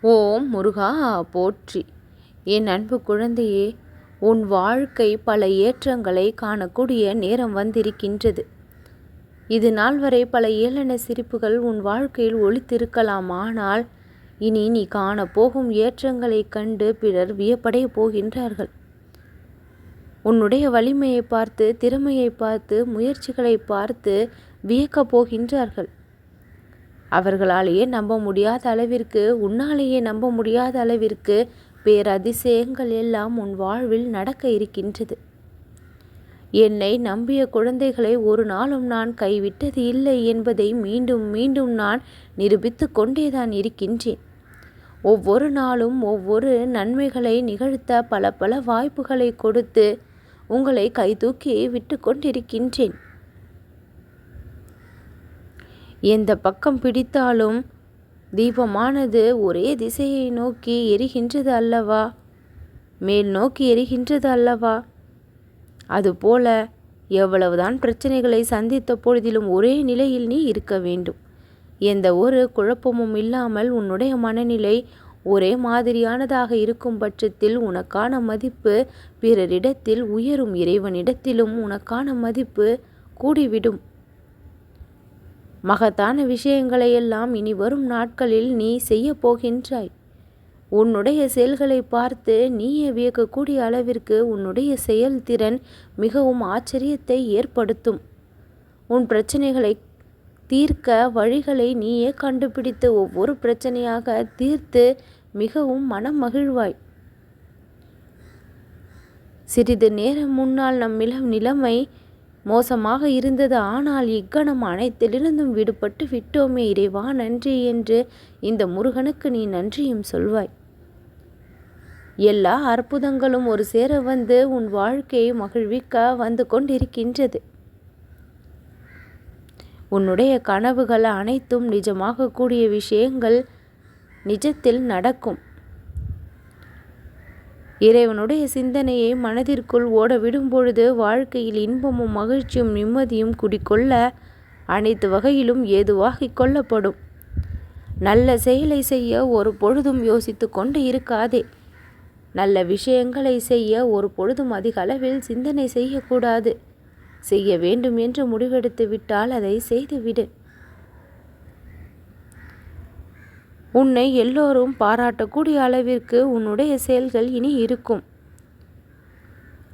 ஓம் முருகா போற்றி. என் அன்பு குழந்தையே உன் வாழ்க்கை பல ஏற்றங்களை காணக்கூடிய நேரம் வந்திருக்கின்றது. இது நாள் வரை பல ஏளன சிரிப்புகள் உன் வாழ்க்கையில் ஒழித்திருக்கலாம் ஆனால் இனி நீ காணப்போகும் ஏற்றங்களைக் கண்டு பிறர் வியப்படைய போகின்றார்கள். உன்னுடைய வலிமையை பார்த்து திறமையை பார்த்து முயற்சிகளை பார்த்து வியக்கப் போகின்றார்கள். அவர்களாலேயே நம்ப முடியாத அளவிற்கு உன்னாலேயே நம்ப முடியாத அளவிற்கு பேரதிசயங்கள் எல்லாம் உன் வாழ்வில் நடக்க இருக்கின்றது. என்னை நம்பிய குழந்தைகளை ஒரு நாளும் நான் கைவிட்டது இல்லை என்பதை மீண்டும் மீண்டும் நான் நிரூபித்து கொண்டேதான் இருக்கின்றேன். ஒவ்வொரு நாளும் ஒவ்வொரு நன்மைகளை நிகழ்த்த பல பல வாய்ப்புகளை கொடுத்து உங்களை கைதூக்கி விட்டு கொண்டிருக்கின்றேன். எந்த பக்கம் பிடித்தாலும் தீபமானது ஒரே திசையை நோக்கி எரிகின்றது அல்லவா? மேல் நோக்கி எரிகின்றது அல்லவா? அதுபோல எவ்வளவுதான் பிரச்சனைகளை சந்தித்த பொழுதிலும் ஒரே நிலையில் நீ இருக்க வேண்டும். எந்த ஒரு குழப்பமும் இல்லாமல் உன்னுடைய மனநிலை ஒரே மாதிரியானதாக இருக்கும் பட்சத்தில் உனக்கான மதிப்பு பிறரிடத்தில் உயரும் இறைவனிடத்திலும் உனக்கான மதிப்பு கூடிவிடும். மகத்தான விஷயங்களை எல்லாம் இனி வரும் நாட்களில் நீ செய்ய போகின்றாய். உன்னுடைய செயல்களை பார்த்து நீயே வியக்கக்கூடிய அளவிற்கு உன்னுடைய செயல்திறன் மிகவும் ஆச்சரியத்தை ஏற்படுத்தும். உன் பிரச்சனைகளை தீர்க்க வழிகளை நீயே கண்டுபிடித்து ஒவ்வொரு பிரச்சனையாக தீர்த்து மிகவும் மனம் மகிழ்வாய். சிறிது நேரம் முன்னால் நம்மிடம் நிலைமை மோசமாக இருந்தது. ஆனால் இக்கணம் அனைத்திலிருந்தும் விடுபட்டு விட்டோமே இறைவா நன்றி என்று இந்த முருகனுக்கு நீ நன்றியும் சொல்வாய். எல்லா அற்புதங்களும் ஒரு சேர வந்து உன் வாழ்க்கையை மகிழ்விக்க வந்து கொண்டிருக்கின்றது. உன்னுடைய கனவுகள் அனைத்தும் நிஜமாக கூடிய விஷயங்கள் நிஜத்தில் நடக்கும். இறைவனுடைய சிந்தனையை மனதிற்குள் ஓட விடும் பொழுது வாழ்க்கையில் இன்பமும் மகிழ்ச்சியும் நிம்மதியும் குடிக்கொள்ள அனைத்து வகையிலும் ஏதுவாகிக் கொள்ளப்படும். நல்ல செயலை செய்ய ஒரு பொழுதும் யோசித்து கொண்டு இருக்காதே. நல்ல விஷயங்களை செய்ய ஒரு பொழுதும் அதிக அளவில் சிந்தனை செய்யக்கூடாது. செய்ய வேண்டும் என்று முடிவெடுத்து விட்டால் அதை செய்துவிடு. உன்னை எல்லோரும் பாராட்டக்கூடிய அளவிற்கு உன்னுடைய செயல்கள் இனி இருக்கும்.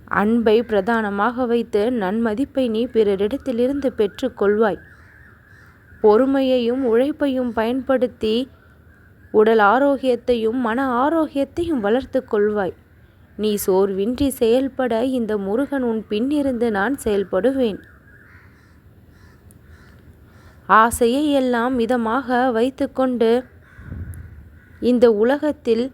அன்பை பிரதானமாக வைத்து நன்மதிப்பை நீ பிறரிடத்திலிருந்து பெற்றுக்கொள்வாய் பொறுமையையும் உழைப்பையும் பயன்படுத்தி உடல் ஆரோக்கியத்தையும் மன ஆரோக்கியத்தையும் வளர்த்து கொள்வாய். நீ சோர்வின்றி செயல்பட இந்த முருகன் உன் பின்னிருந்து நான் செயல்படுவேன். ஆசையை எல்லாம் மிதமாக வைத்துக்கொண்டு இந்த உலகத்தில்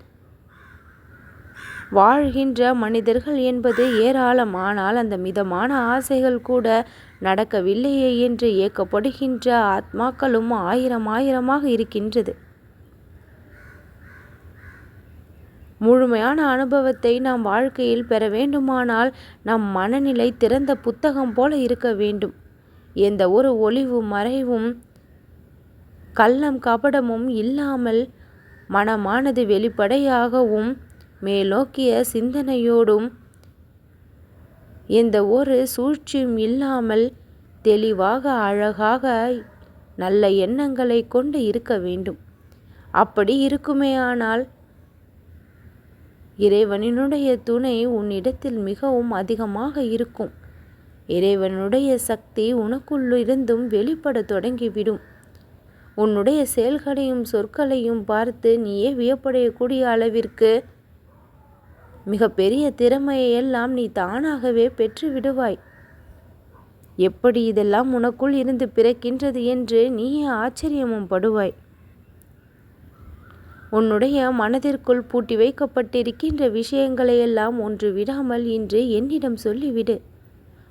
வாழ்கின்ற மனிதர்கள் என்பது ஏராளம். ஆனால் அந்த மிதமான ஆசைகள் கூட நடக்கவில்லையே என்று ஏக்கப்படுகின்ற ஆத்மாக்களும் ஆயிரம் ஆயிரமாக இருக்கின்றது. முழுமையான அனுபவத்தை நாம் வாழ்க்கையில் பெற வேண்டுமானால் நம் மனநிலை திறந்த புத்தகம் போல இருக்க வேண்டும். எந்த ஒரு ஒளிவு மறைவும் கள்ளம் கபடமும் இல்லாமல் மனமானது வெளிப்படையாகவும் மேலோக்கிய சிந்தனையோடும் எந்த ஒரு சூழ்ச்சியும் இல்லாமல் தெளிவாக அழகாக நல்ல எண்ணங்களை கொண்டு இருக்க வேண்டும். அப்படி இருக்குமேயானால் இறைவனினுடைய துணை உன்னிடத்தில் மிகவும் அதிகமாக இருக்கும். இறைவனுடைய சக்தி உனக்குள்ளிருந்தும் வெளிப்பட தொடங்கிவிடும். உன்னுடைய செயல்களையும் சொற்களையும் பார்த்து நீயே வியப்படையக்கூடிய அளவிற்கு மிகப்பெரிய திறமையை எல்லாம் நீ தானாகவே பெற்று விடுவாய் எப்படி இதெல்லாம் உனக்குள் இருந்து பிறக்கின்றது என்று நீயே ஆச்சரியமும் படுவாய். உன்னுடைய மனதிற்குள் பூட்டி வைக்கப்பட்டிருக்கின்ற விஷயங்களையெல்லாம் ஒன்று விடாமல் இன்று என்னிடம் சொல்லிவிடு.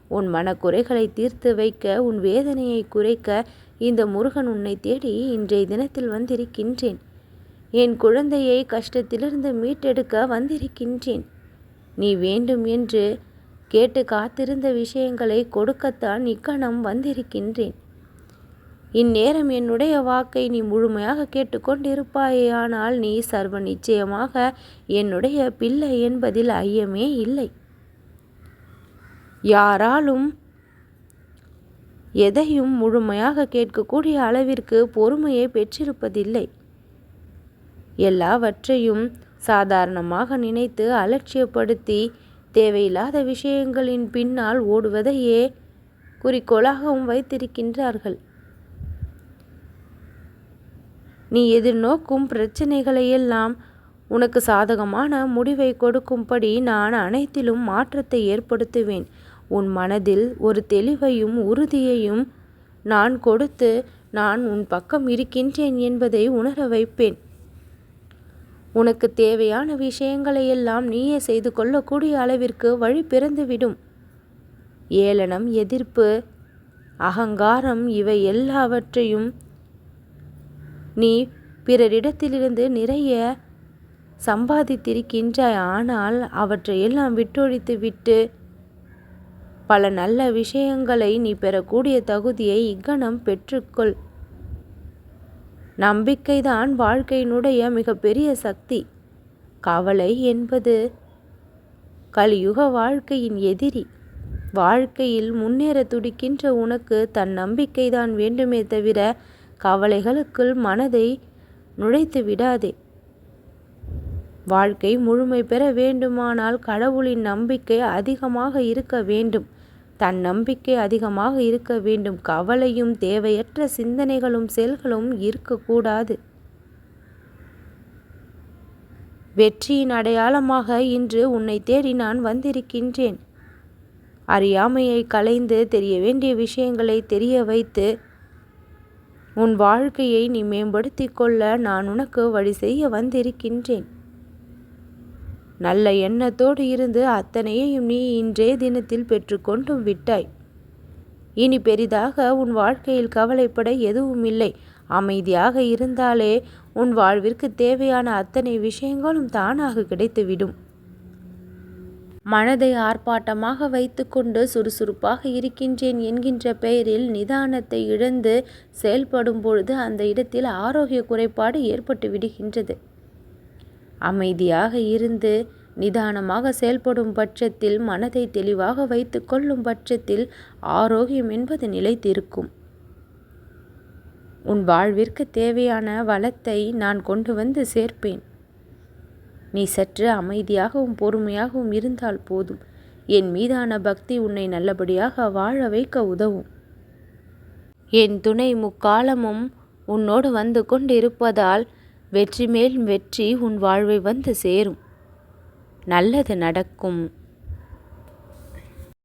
உன் மனக்குறைகளை தீர்த்து வைக்க உன் வேதனையை குறைக்க இந்த முருகன் உன்னை தேடி இன்றைய தினத்தில் வந்திருக்கின்றேன். என் குழந்தையை கஷ்டத்திலிருந்து மீட்டெடுக்க வந்திருக்கின்றேன். நீ வேண்டும் என்று கேட்டு காத்திருந்த விஷயங்களை கொடுக்கத்தான் இக்கணம் வந்திருக்கின்றேன். இந்நேரம் என்னுடைய வாக்கை நீ முழுமையாக கேட்டுக்கொண்டிருப்பாயானால் நீ சர்வ நிச்சயமாக என்னுடைய பிள்ளை என்பதில் ஐயமே இல்லை. யாராலும் எதையும் முழுமையாக கேட்கக்கூடிய அளவிற்கு பொறுமையை பெற்றிருப்பதில்லை. எல்லாவற்றையும் சாதாரணமாக நினைத்து அலட்சியப்படுத்தி தேவையில்லாத விஷயங்களின் பின்னால் ஓடுவதையே குறிக்கோளாகவும் வைத்திருக்கின்றார்கள். நீ எதிர்நோக்கும் பிரச்சனைகளையெல்லாம் உனக்கு சாதகமான முடிவை கொடுக்கும்படி நான் அனைத்திலும் மாற்றத்தை ஏற்படுத்துவேன். உன் மனதில் ஒரு தெளிவையும் உறுதியையும் நான் கொடுத்து நான் உன் பக்கம் இருக்கின்றேன் என்பதை உணர வைப்பேன். உனக்கு தேவையான விஷயங்களையெல்லாம் நீயே செய்து கொள்ளக்கூடிய அளவிற்கு வழி பிறந்துவிடும். ஏளனம் எதிர்ப்பு அகங்காரம் இவை எல்லாவற்றையும் நீ பிறரிடத்திலிருந்து நிறைய சம்பாதித்திருக்கின்றாய். ஆனால் அவற்றையெல்லாம் விட்டொழித்து விட்டு பல நல்ல விஷயங்களை நீ பெறக்கூடிய தகுதியை இக்கணம் பெற்றுக்கொள். நம்பிக்கைதான் வாழ்க்கையினுடைய மிகப்பெரிய சக்தி. கவலை என்பது கலியுக வாழ்க்கையின் எதிரி. வாழ்க்கையில் முன்னேற துடிக்கின்ற உனக்கு தன் நம்பிக்கைதான் வேண்டுமே தவிர கவலைகளுக்குள் மனதை நுழைத்து விடாதே. வாழ்க்கை முழுமை பெற வேண்டுமானால் கடவுளின் நம்பிக்கை அதிகமாக இருக்க வேண்டும். தன் நம்பிக்கை அதிகமாக இருக்க வேண்டும். கவலையும் தேவையற்ற சிந்தனைகளும் செயல்களும் இருக்கக்கூடாது. வெற்றியின் அடையாளமாக இன்று உன்னை தேடி நான் வந்திருக்கின்றேன். அறியாமையை கலைந்து தெரிய வேண்டிய விஷயங்களை தெரிய வைத்து உன் வாழ்க்கையை நீ மேம்படுத்திக் கொள்ள நான் உனக்கு வழி செய்ய வந்திருக்கின்றேன். நல்ல எண்ணத்தோடு இருந்து அத்தனையையும் நீ இன்றே தினத்தில் பெற்றுக்கொண்டும் விட்டாய். இனி பெரிதாக உன் வாழ்க்கையில் கவலைப்பட எதுவும் இல்லை. அமைதியாக இருந்தாலே உன் வாழ்விற்கு தேவையான அத்தனை விஷயங்களும் தானாக கிடைத்துவிடும். மனதை ஆர்ப்பாட்டமாக வைத்துக்கொண்டு சுறுசுறுப்பாக இருக்கின்றேன் என்கின்ற பெயரில் நிதானத்தை இழந்து செயல்படும் பொழுது அந்த இடத்தில் ஆரோக்கிய குறைபாடு ஏற்பட்டு விடுகின்றது. அமைதியாக இருந்து நிதானமாக செயல்படும் பட்சத்தில் மனதை தெளிவாக வைத்து கொள்ளும் பட்சத்தில் ஆரோக்கியம் என்பது நிலைத்திருக்கும். உன் வாழ்விற்கு தேவையான வளத்தை நான் கொண்டு வந்து சேர்ப்பேன். நீ சற்று அமைதியாகவும் பொறுமையாகவும் இருந்தால் போதும். என் மீதான பக்தி உன்னை நல்லபடியாக வாழ வைக்க உதவும். என் துணை முக்காலமும் உன்னோடு வந்து கொண்டிருப்பதால் வெற்றி மேல் வெற்றி உன் வாழ்வை வந்து சேரும். நல்லது நடக்கும்.